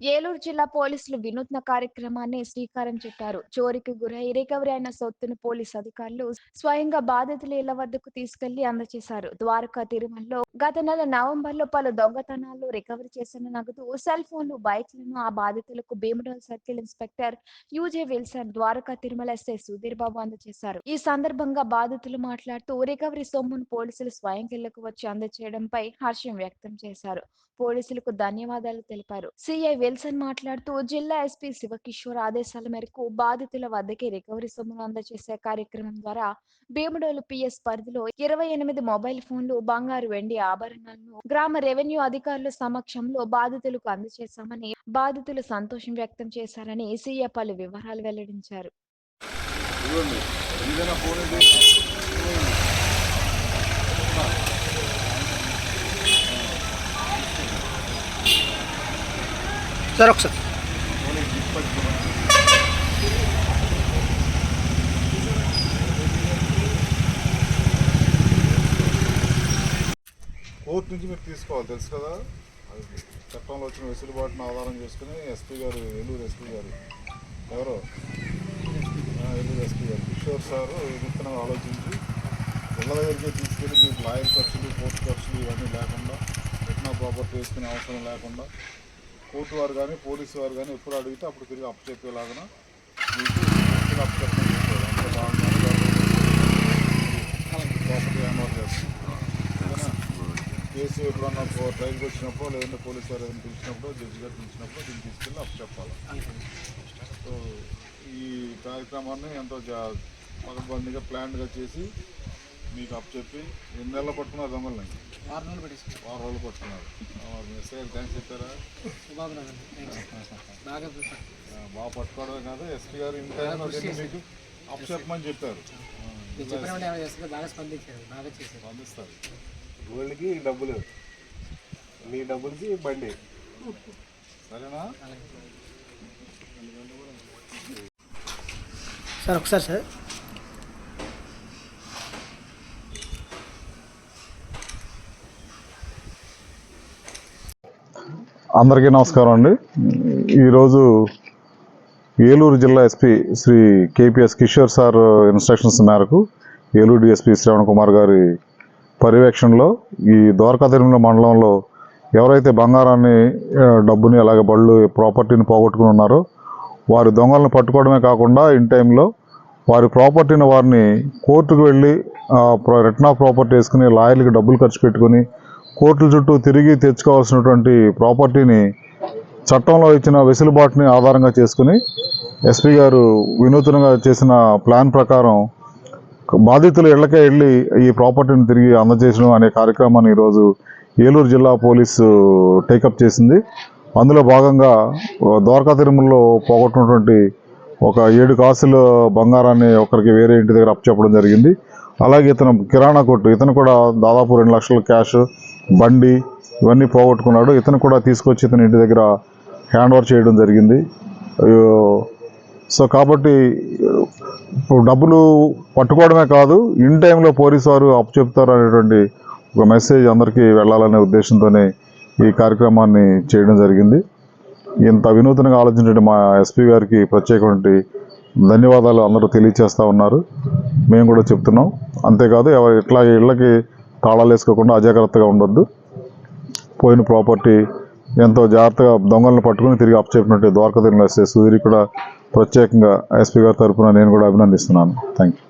ఏలూరు జిల్లా పోలీసులు వినూత్న కార్యక్రమాన్ని శ్రీకారం చుట్టారు. చోరీకి గురై రికవరీ అయిన సొత్తును పోలీసు అధికారులు స్వయంగా బాధితుల ఇళ్ళ వద్దకు తీసుకెళ్ళి అందజేశారు ద్వారకా తిరుమలలో గత నెల నవంబర్లో పలు దొంగతనాలు రికవరీ చేసిన నగదు సెల్ ఫోన్లు బైక్లను ఆ బాధితులకు Bhimadole circle inspector U J Wilson Dwaraka Tirumala SI Sudhir Babu అందజేశారు ఈ సందర్భంగా బాధితులు మాట్లాడుతూ రికవరీ సొమ్మును పోలీసులు స్వయంకిళ్ళకు వచ్చి అందజేయడంపై హర్షం వ్యక్తం చేశారు. పోలీసులకు ధన్యవాదాలు తెలిపారు. సిఐ విల్సన్ మాట్లాడుతూ జిల్లా ఎస్పీ శివకిషోర్ ఆదేశాల మేరకు బాధితుల వద్దకి రికవరీ సొమ్మును అందజేసే కార్యక్రమం ద్వారా భీముడోలు పిఎస్ పరిధిలో ఇరవై ఎనిమిది మొబైల్ ఫోన్లు బంగారు వెండి ఆభరణాలను గ్రామ రెవెన్యూ అధికారుల సమక్షంలో బాధితులకు అందజేశామని బాధితులు సంతోషం వ్యక్తం చేశారని సీఏ పలు వివరాలు వెల్లడించారు. ఏదైనా ఫోన్ సార్ ఒకసారి. కోర్టు నుంచి మీరు తీసుకోవాలి తెలుసు కదా? అది చట్టంలో వచ్చిన వెసులుబాటును ఆధారం చేసుకుని ఎస్పీ గారు ఏలూరు ఎస్పీ గారు. ఎవరో? ఏలూరు ఎస్పీ గారు. కిషోర్ సార్ విత్తనం ఆలోచించి పిల్లల దగ్గరికి తీసుకెళ్ళి మీకు లాయర్ ఖర్చులు కోర్టు ఖర్చులు ఇవన్నీ లేకుండా రిటర్న్ ప్రాపర్టీ వేసుకునే అవసరం లేకుండా కోర్టు వారు కానీ పోలీసు వారు కానీ ఎప్పుడు అడిగితే అప్పుడు తిరిగి అప్పు చెప్పేలాగా మీకు అప్పు ప్రాపర్టీ చేస్తుంది కేసు ఎప్పుడన్నా ట్రైల్కి వచ్చినప్పుడు లేదంటే పోలీసు వారు ఏదైనా పిలిచినప్పుడు జడ్జి గారు పిలిచినప్పుడు దీన్ని తీసుకెళ్ళి అప్పు చెప్పాలి సో ఈ కార్యక్రమాన్ని ఎంతో జా- ప్లాన్గా చేసి మీకు అప్పు చెప్పి ఎన్ని నెలలు పట్టుకున్నారు దొంగల్ని ఆరు రోజులు పెట్టేసుకున్నాం వారం రోజులు పట్టుకున్నారు. ఎస్ఐ థ్యాంక్స్ చెప్పారా? బాగా పట్టుకోవడమే కాదు ఎస్పీ గారు వెళ్ళి మీకు అప్పు చెప్పమని చెప్పారు బాగా స్పందించారు బాగా చేశారు. పంపిస్తారు గోల్డ్కి డబ్బులు నీ డబ్బులకి బండి. సరేనా? సార్ ఒకసారి సార్. అందరికీ నమస్కారం అండి. ఈరోజు ఏలూరు జిల్లా SP Shri KPS Kishore sir instructions మేరకు ఏలూరు డిఎస్పీ శ్రవణ్ కుమార్ గారి పర్యవేక్షణలో ఈ ద్వారకాతిరుమల మండలంలో ఎవరైతే బంగారాన్ని డబ్బుని అలాగే బళ్ళు ప్రాపర్టీని పోగొట్టుకుని ఉన్నారో వారి దొంగలను పట్టుకోవడమే కాకుండా ఇన్ టైంలో వారి ప్రాపర్టీని వారిని కోర్టుకు వెళ్ళి రిటర్న్ ఆఫ్ ప్రాపర్టీ వేసుకుని లాయర్లకి డబ్బులు ఖర్చు పెట్టుకుని కోర్టుల చుట్టూ తిరిగి తెచ్చుకోవాల్సినటువంటి ప్రాపర్టీని చట్టంలో ఇచ్చిన వెసులుబాటుని ఆధారంగా చేసుకుని ఎస్పీ గారు వినూతనంగా చేసిన ప్లాన్ ప్రకారం బాధితులు ఇళ్ళకే వెళ్ళి ఈ ప్రాపర్టీని తిరిగి అందజేసడం అనే కార్యక్రమాన్ని ఈరోజు ఏలూరు జిల్లా పోలీసు టేకప్ చేసింది. అందులో భాగంగా ద్వారకా తిరుమలలో పోగొట్టినటువంటి ఒక ఏడు కాసుల బంగారాన్ని ఒకరికి వేరే ఇంటి దగ్గర అప్పచెప్పడం జరిగింది. అలాగే ఇతను కిరాణా కొట్టు ఇతను కూడా దాదాపు రెండు లక్షల క్యాష్ బండి ఇవన్నీ పోగొట్టుకున్నాడు. ఇతను కూడా తీసుకొచ్చి ఇతని ఇంటి దగ్గర హ్యాండ్ ఓవర్ చేయడం జరిగింది. అయ్యో, సో కాబట్టి ఇప్పుడు డబ్బులు పట్టుకోవడమే కాదు ఇన్ టైంలో పోలీసు వారు అప్పు చెప్తారు అనేటువంటి ఒక మెసేజ్ అందరికీ వెళ్ళాలనే ఉద్దేశంతోనే ఈ కార్యక్రమాన్ని చేయడం జరిగింది. ఇంత వినూత్నంగా ఆలోచించే మా ఎస్పీ గారికి ప్రత్యేకమైన ధన్యవాదాలు అందరూ తెలియచేస్తూ ఉన్నారు. మేము కూడా చెప్తున్నాం. అంతేకాదు ఎవరు ఇట్లా ఇళ్ళకి తాళాలు వేసుకోకుండా అజాగ్రత్తగా ఉండొద్దు. పోయిన ప్రాపర్టీ ఎంతో జాగ్రత్తగా దొంగలను పట్టుకుని తిరిగి అప్పచెప్పినట్టు ద్వారకా తిరుమల ఎస్ఐ సుధీర్ కూడా ప్రత్యేకంగా ఎస్పీ గారి తరఫున నేను కూడా అభినందిస్తున్నాను. Thank you